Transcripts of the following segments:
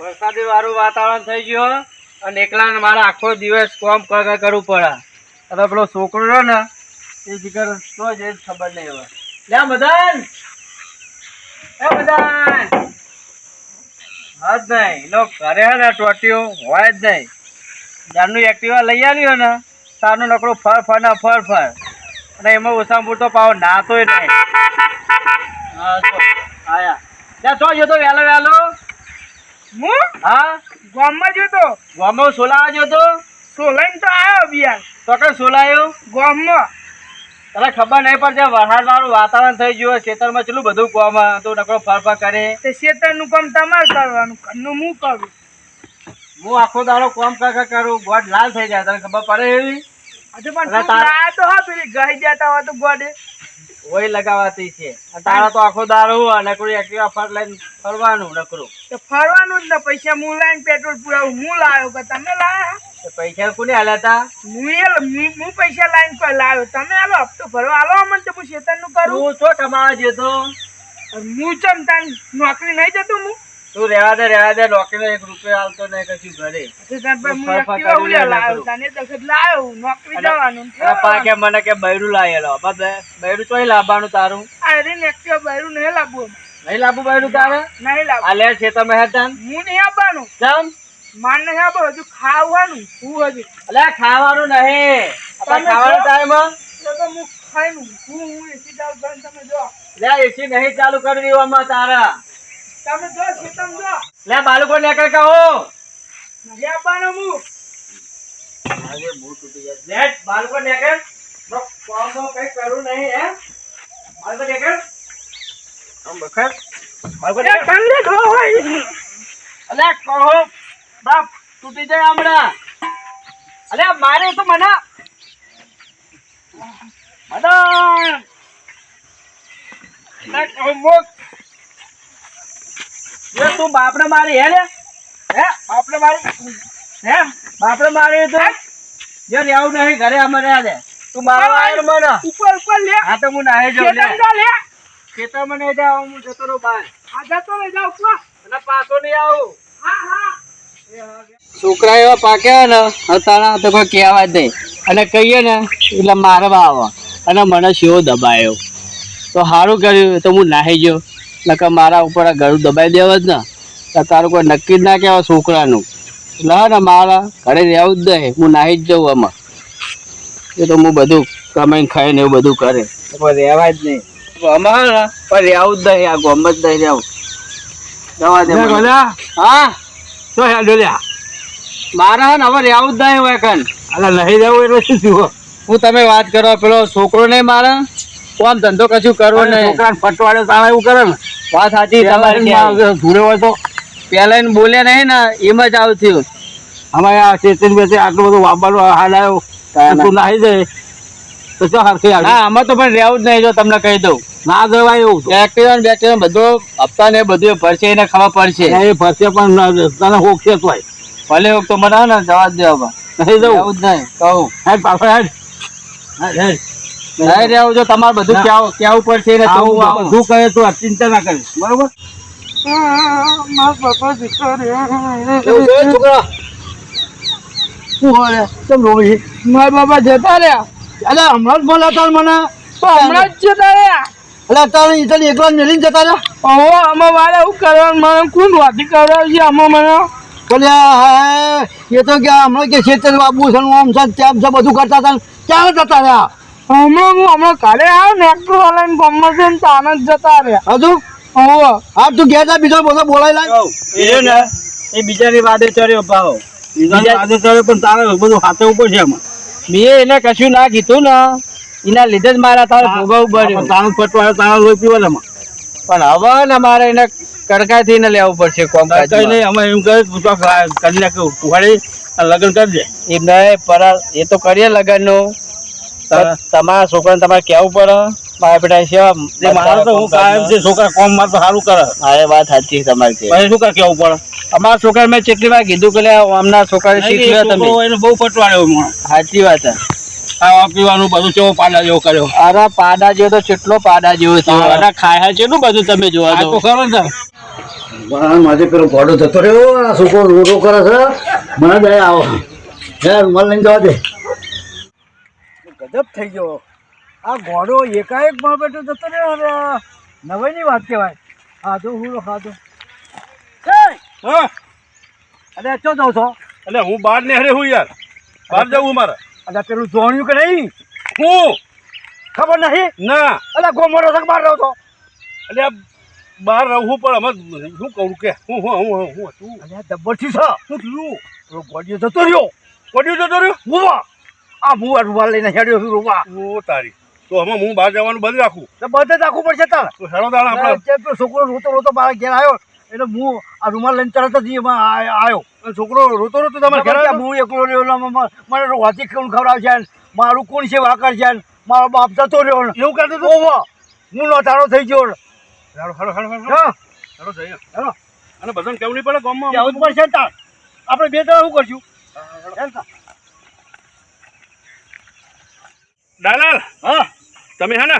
વરસાદી વાળું વાતાવરણ થઈ ગયું અને એકલા ને મારે આખો દિવસ કોમ કર કર કરવું પડે. અને પેલો છોકરો રહ્યો ને, એ જીગર તો જ ખબર નહીં હવે. લે મદન! એ મદન! હા જ નહીં, લો ઘરે ને, ટોટીઓ, હોય જ નહીં. જાનનું એક્ટિવા લઈ આવ્યો ને, તારનું નકડું ફર ફર ને ફર ફર. અને એમાં ઓછામાં પૂરતો પાવ નાતોય નહીં. હા આયા. ત્યાં તો જતો વહેલો વહેલો. હું? હા? ગામમાં જતો ગામમાં સોલાવા જતો સોલાઈને તો આવ્યો બિયાર તો કઈ સોલાયો? ગામમાં. તને ખબર નહીં પડતી વરસાદ વાળું વાતાવરણ થઈ ગયું ખેતરમાં કેટલું બધું કોમ તો નકરો ફર ફર કરે. તે શેતરનું કામ તમારે કરવાનું ઘરનું હું કરું? હું આખો દાડો કોમ કર કર ગોડ લાલ થઈ જાય તને ખબર પડે એવી? પણ તો હા પેલી ગઈ જતા હોય તો ગોડે. ઓય લગાવાતી છે. તારા તો આખો દારો અને નકરું એક્ટિવા ફર લઈને ફરવાનું નકરું. તો ફરવાનું જ ને પૈસા હું લઈને પેટ્રોલ પુરાવું. હું લાવ્યો કે તમે લાયા? તો પૈસા કોને હાલ્યા હતા હું હું- હું પૈસા લાઈને કોઈ લાવ્યો તમે આલો હપ્તો ભરવા આલો અમને તો હું શેતરનું કરું. તું છો કમાવા જતો? હું ચમ તાન નોકરી નહીં જતો હું? તું રહેવા દે રહેવા દે નોકરીનો એક રૂપિયો હાલતો નહીં કશું ઘરે. પા કે મને કે બૈરું લાયેલો બૈરું ચોય લાવવાનું તારું. અરે એક્ટિવા બૈરું નહીં લાવવું નહીં લાવવું બૈરું તારે? નહીં લાવવું. આ લે છે તમે હેતાન. હું નહીં આપવાનું જમ માન નહીં આપો હજુ ખાવાનું. હું હજુ. અલે ખાવાનું નહીં. ખાવાનું. ટાઈમ તો તો હું હું હું એસી ચાલુ કરી તમે જો. લે એસી નહીં ચાલુ કરવી આમાં તારા. તમે જો ખેતમ જો. લે બાળકો ને કઈ કહો નહીં આપવાનું હું અરે બહુ તૂટી જાય. લેટ બાળકો ને કઈ કામ તો કઈ કરું નહીં હે. બાળકો ને કઈ આમ બખર. બાળકો ને એ ઠંડે ખો હોય. અલે કહો. બાપ તૂટી જાય હમણાં. અલે મારે તો મને મદન અલે કહો મોક. જે તું બાપને મારી હે ને હે? બાપને મારી હે? બાપને મારી તો જે રહેવું નહીં ઘરે અમારે આ દે તું મારો આયર મને. ઉપર ઉપર લે. હા તો હું નાહી જાઉં લે. જો લે. ખેતર મને જા હું જતો રહું બહાર. આ જતો રહી જા ઉપર. અને પાછો નહીં આવું. હા હા. છોકરા એવા પાક્યા ને તારા તો કોઈ કહેવા જ નહીં. અને કહીએ ને એટલે મારવા આવો. અને મને શિવો દબાયો. તો સારું કર્યું તો હું નાહી ગયો. નકર મારા ઉપર આ ગળું દબાઈ દેવા જ ને. તો તારું કોઈ નક્કી જ ના કહેવાય છોકરાનું. એટલે હા ને મારા ઘરે રહેવું જ નહીં. હું નાહી જ જાઉં આમાં. એ તો હું બધું કમાઈને ખાઈને એવું બધું કરે. કોઈ રહેવા જ નહીં. અમારે પણ રહેવું જ નહીં આ ગોમ જ નહીં રહેવું. જવા દે હા? તો હેડો લ્યા. મારે ને હવે રહેવું જ નહીં હોય કન. અલા નહીં રહેવું એટલે શું જુઓ હું તમે વાત કરો પેલો છોકરો નહીં મારે? કોમ ધંધો કશું કરવો નહીં. છોકરા ફટવાડે તાણે એવું કરે ને? વાત સાચી તમારી ધૂળે હોય તો? પેલા એને બોલ્યા નહીં ને એમ જ આવું થયું અમારે આ ચેતન બેસે આટલું બધું વાપરવાનો હાલ આવ્યો. તું નાહી જાય તો ચો હરખી આવે ના આમાં તો પણ રહેવું જ નહીં જો તમને કહી દઉં. ના જવાય એવું તો. એક્ટિવા ને બેક્ટિવા ને બધું હપ્તા ને બધું ભરશે એને ખબર પડશે. એ ભરશે પણ તને હોકશે તોય ભલે હોક તો મને ને જવા જ દેવા નહીં જવું. જ નહીં કહું. હેડ પાછળ હેડ. હેડ, હેડ. નહીં રહેવું જો તમારે બધું ક્યાં ક્યાં ઉપર છે ને તો બધું કહે તો ચિંતા ના કરીશ બરોબર? મારો બાપા જતા રહ્યા. હમણાં જ બોલાતા મને. તો હમણાં જ જતા રહ્યા. એટલે તારે તને એકલા મેલીને જતા રહ્યા? ઓહો આમાં મારે એવું કરવાનું મને કોણ વાતી કરાવશે આમાં મને? બોલ્યા એ તો કે હમણાં કે ખેતર બાબુ છે આમ છે તેમ છે બધું કરતા હતા ક્યાં જતા રહ્યા? હમણાં હું હમણાં કાલે આવ્યો ને એક્ટર છે ને તો આનંદ જતા રહ્યા. હજુ ઓહો હા. તું ગયા તા બીજો બધો બોલાય લાય. એ ને એ બીજાની વાદે ચડ્યો ભાવ બીજાની આજે ચાલે પણ તારે બધું હાથે ઉપર છે એમાં. મેં એને કશું ના કીધું ને. એના લીધે જ મારા તારે ભોગવવું પડ્યું. તાણું ફટવા તારા લોહી પીવા એમાં. પણ હવે ને મારે એને કડકાથી ને લેવું પડશે કોમ કઈ નહીં અમે એમ કહે તું કરી નાખ લગ્ન કરજે એ નહીં પર એ તો કરીએ લગનનું તમારા છોકરાને તમારે કેવું પડે? મારા બેટા સેવા એટલે તો હું કાયમ છે છોકરા કોમ તો સારું કરે. વાત સાચી તમારી પછી શું કેવું પડે? અમારા છોકરા મેં કેટલી વાર કીધું કે લે હમણાં છોકરાને તમે. છોકરો એને બહુ ફટવાડ્યો સાચી વાત ખાવા પીવાનું બધું કેવો પાડા જેવો કર્યો. અરે પાડા જેવો તો કેટલો પાડા જેવો છે. હા. અરે ખાયા છે બધું તમે જોવા તો ખરો ને માથે પેલો જતો રહ્યો. આ છોકરો રોટો કરે છે. મને દયા આવો. લઈને જવા દે. ગજબ થઈ ગયો. આ ઘોડો એકાએકમાં બેઠો જતો ને અરે નવાઈની વાત કહેવાય. ખાધો હું ખાધો હા? અરે ચો જાઉં છો? એટલે હું બહાર ને હરે હું યાર. બહાર જવું મારે. અરે પેલું જોણ્યું કે નહીં? હું? ખબર નહીં? ના. અરે ગોમડો થક બહાર રહો છો? એટલે બહાર રહું પણ અમે શું કહું કે? હું હું હું હું હતું અરે ડબ્બરથી છો. શું થયું ઘોડીઓ જતો રહ્યો. ગોડિયો જતો રહ્યો? મુવા આ મુવા રૂમાલ લઈને હેડ્યો છું રૂવા. ઓ તારી. તો હવે હું બહાર જવાનું બંધ રાખું? તો બધે જ રાખવું પડશે તાર. તો હેડો દાડા આપણે. છોકરો રોતો રોતો બહાર ઘેર આવ્યો એટલે હું આ રૂમાલ લઈને તરત જ આવ્યો. છોકરો રોતો રોતો તમારે ઘેર હું એકલો રહ્યો મને રોવાથી કોણ ખવડાવશે છે મારું કોણ છે વાકર છે મારો બાપ જતો રહ્યો ને. એવું કરતો હતો હું નો તારો થઈ ગયો. હેડો હેડો હેડો હેડો. હેડો જઈએ. હેડો. અને બધાને કેવું નહીં પડે ગામમાં જ પડશે તાર. આપણે બે જણા શું કરશું? હેલ તાર. દાલાલ હા. તમે હે ને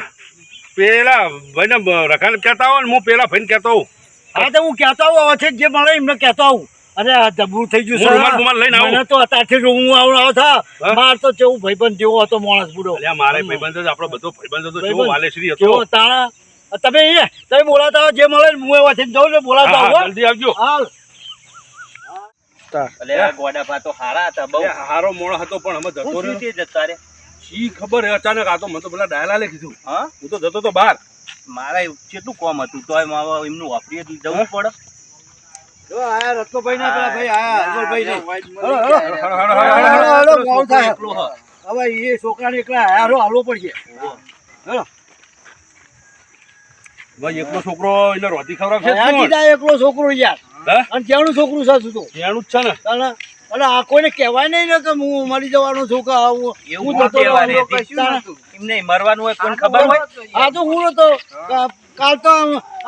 પેલા ભાઈને રખાને કહેતા આવો ને હું પેલા ભાઈને કહેતો હા તો હું કહેતો આવું છે જે મળે એમને કહેતો આવું અરે આ જબરું થઈ ગયું રૂમાલ રૂમાલ લઈને આવું. મને તો અત્યારથી હું આવું આવો થા માર તો જેવું ભાઈબંધ જેવો હતો માણસ બુડો. અલ્યા મારે ભાઈબંધ જ આપણો બધો ભાઈબંધ હતો જેવો વાલેશ્રી હતો. જેવો તાણા. તમે એ તમે બોલાતા આવો જે મળે ને હું એવા થઈને જાઉં ને બોલાતા હા, આવો જલ્દી આવજો. હાલ. અલ્યા ગોડા ભાતો તો હારા હતા બહુ. હારો મોણો હતો પણ અમે જતો રહ્યો. જતા રે શી ખબર હે અચાનક આ તો મને તો પેલા ડાયલાલે કીધું. હા? હું તો જતો તો બહાર. મારા કેટલું કોમ હતું? તોય માવા એમનું વાપરીએ તો જવું પડે. જો આયા રત્નભાઈ ના પેલા ભાઈ આયા હરવરભાઈ ને હળો, હળો, હળો, હળો, હળો, હળો, હળો, હળો. હળો, મોડું થાય. એકલો હ. હવે એ છોકરાને એકલા હારો હાલવો પડશે. ભાઈ એકલો છોકરો એને રોટી ખવડાવશે આ કીધા એકલો છોકરો યાર. અને કેવડું છોકરું છે તું. તો એનું જ છે ને? અને આ કોઈને કહેવાય નહીં ને કે હું મરી જવાનો છું કે આવું એવું જતો ના. એમને મરવાનું હોય કોઈને ખબર હોય? આ તો હું તો કાલ તો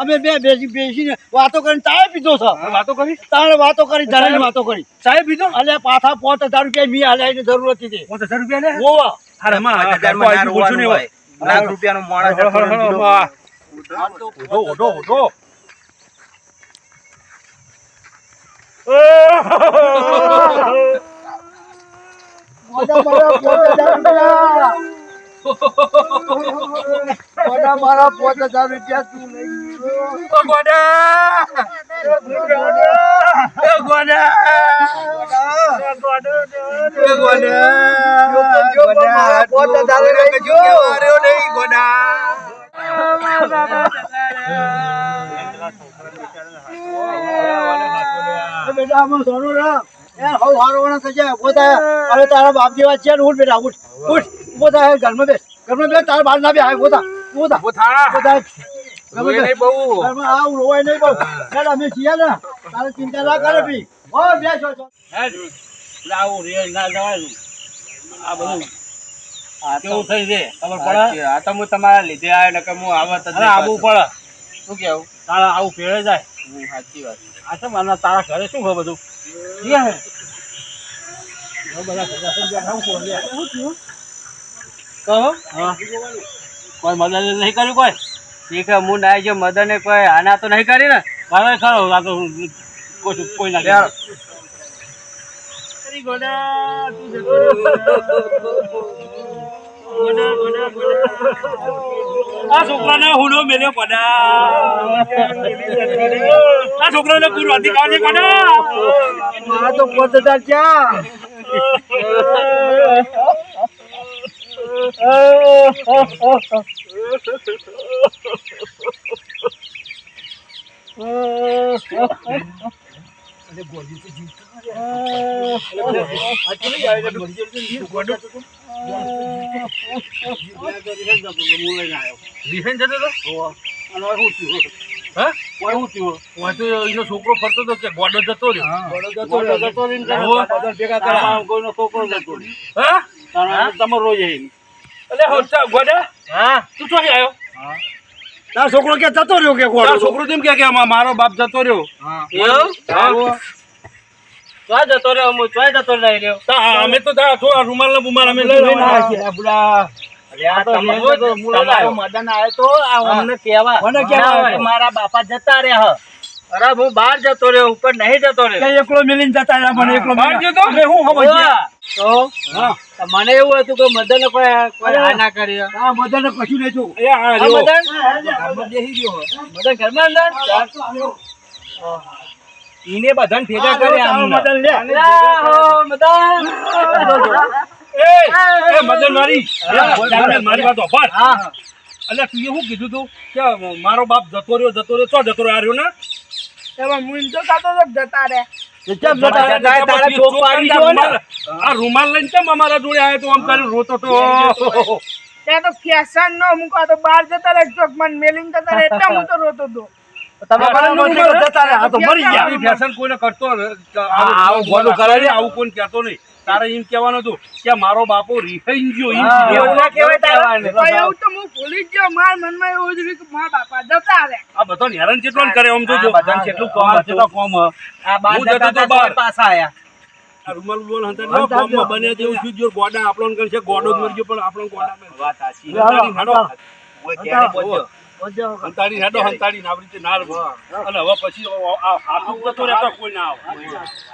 અમે બે બેસી બેસીને વાતો કરીને ચાય પીધો છો. વાતો કરી? તાણે વાતો કરી ધરાની વાતો કરી. સાહેબ પીધો? અલ્યા પાછા પાંચ હજાર રૂપિયા મી હાલ્યા એની જરૂર હતી તે. પાંચ હજાર રૂપિયા લે? ઓવા હારે એમાં પાંચ રૂપિયા ના તો બોલશું રોવાનું નહીં હોય. હવે. લાખ રૂપિયાનો માણસ હળો, હળો, હતો ને હળો, બીજો. આ. ઉઠો, ઉઠો, ઉઠો. બધા મારા પાંચ હજાર રૂપિયા બધા મારા ગોડા ગોડા ગોડા ગોડા લઈ ગયો બેટા આમાં સોનું રામ એ હવ હારવાના થશે. ઊભો થા. હવે તારા બાપ જેવા છે ઉઠ બેટા ઉઠ. ઉઠ. ઊભો થા. ઘરમાં બેસ. ઘરમાં બેસ તારા બહાર ના બે થા. થા. ઊભો થા. ઘરમાં. નહીં બહુ. ઘરમાં આવ રોવાય નહીં બહુ. ચાલ અમે છીએ ને. તારે ચિંતા ના કરે ભી હો બેસ હો, હો. લાવું રે ના જવાનું આ બધું. કેવું થઈ છે? ખબર સાચી. આ તો હું તમારા લીધે આવ્યો નકર હું આવત જ અરે આવું પડે. શું કેવું? તારા આવું ફેરે જાય. સાચી વાત. આ તો મને તારા ઘરે શું હોય બધું? કહો. કોઈ મદદ નહીં કર્યું કોઈ? ઠીક હે હું ના જો મદને કોઈ આના તો નહીં કરી ને? મારે ખરો આ તો કોઈ કોઈ ના ગોડા, તું જતો રહ્યો. ગોડા, ગોડા, ગોડા. આ છોકરાને હુનો મેલ્યો પડા. આ છોકરાને પૂરું અધિકાર છે પડા. મારા તો વિહેન તો છોકરો ફરતો હતો કે ગોડો જતો રહ્યો. છોકરો જતો રહ્યો. હા? તમારો રોજ ગોડા? હા. તું ચોથી આવ્યો? તારો છોકરો કે જતો રહ્યો કે તારો ગોડો છોકરો તેમ કે કે આમાં મારો બાપ જતો રહ્યો એવું હા. ચોય જતો રહ્યો હું ચોય જતો રહી રહ્યો તા અમે તો તા થોડા રૂમાલ ને બુમાલ અમે લઈ લઈને લેવાના. આવ્યા છીએ. બુડા. આ તો તમે તમારો તો મુલો તમારો લાવ્યો. મદન આવ્યો તો આ મને કહેવા ના આવ્યો. હોય, મારા બાપા જતા રહ્યા હ અરે હું બહાર જતો રહ્યો ઉપર નહીં જતો રહ્યો એકલો મિલીને જતા રહ્યા મને એકલો બહાર જતો? હું ખબર? તો મને એવું હતું કે મદન કોઈ કોઈ હા ના કર્યો કશું નહીં થયું. એ આ હા, રહ્યો. મદન? મદન ઘરમાં અંદર? ઈને બધાને ભેગા કર્યા તારો મદન લે. મદન. એ, એ મદન મારી. મારી વાત સાંભળ. હા. અલ્યા તું શું કીધું તું? કે મારો બાપ જતો રહ્યો જતો રહ્યો. ચો જતો રહ્યો? આ રહ્યો ને? એમાં હું તો રહે જતા રહ્યા? આ રૂમાલ લઈને કેમ અમારા જોડે આવ્યો તો? આમ કરીને રોતો તો ત્યાં તો ફેશન નો મૂકો તો બહાર જતા રહે ચોક મને મેલિંગ જતા રહે એટલે હું તો રોતો હતો ફેશન કોઈને કરતો ન- આવું કોણ આવું કોઈ કહેતો નહીં. તારે એમ કહેવાનું હતું કે મારો બાપો રિફાઈન ગયો. એવું ના કહેવાય તારે. એવું તો હું ભૂલી ગયો મારા મનમાં એવું જ રહ્યું કે મારા બાપા જતા રહે આ બધો હેરાન કેટલો કરે આમ જોજો. બધાને કેટલું કોમ હતું. કોમ આ બાર જતા તો બાર. પાછા આયા. આ રૂમાલ રૂમાલ હંતાડી લો, કોમમાં બને તેવું થયું જો ગોડા આપણને કહે ગોડો જ મરી પણ આપણને ગોડા વાત સાચી. હંતાડી હેડો. બોલજો. હંતાડી હેડો હંતાડી ને રીતે ના રમો. અને હવે પછી આ- હાથું જતો રહેતો કોઈ ના આવે.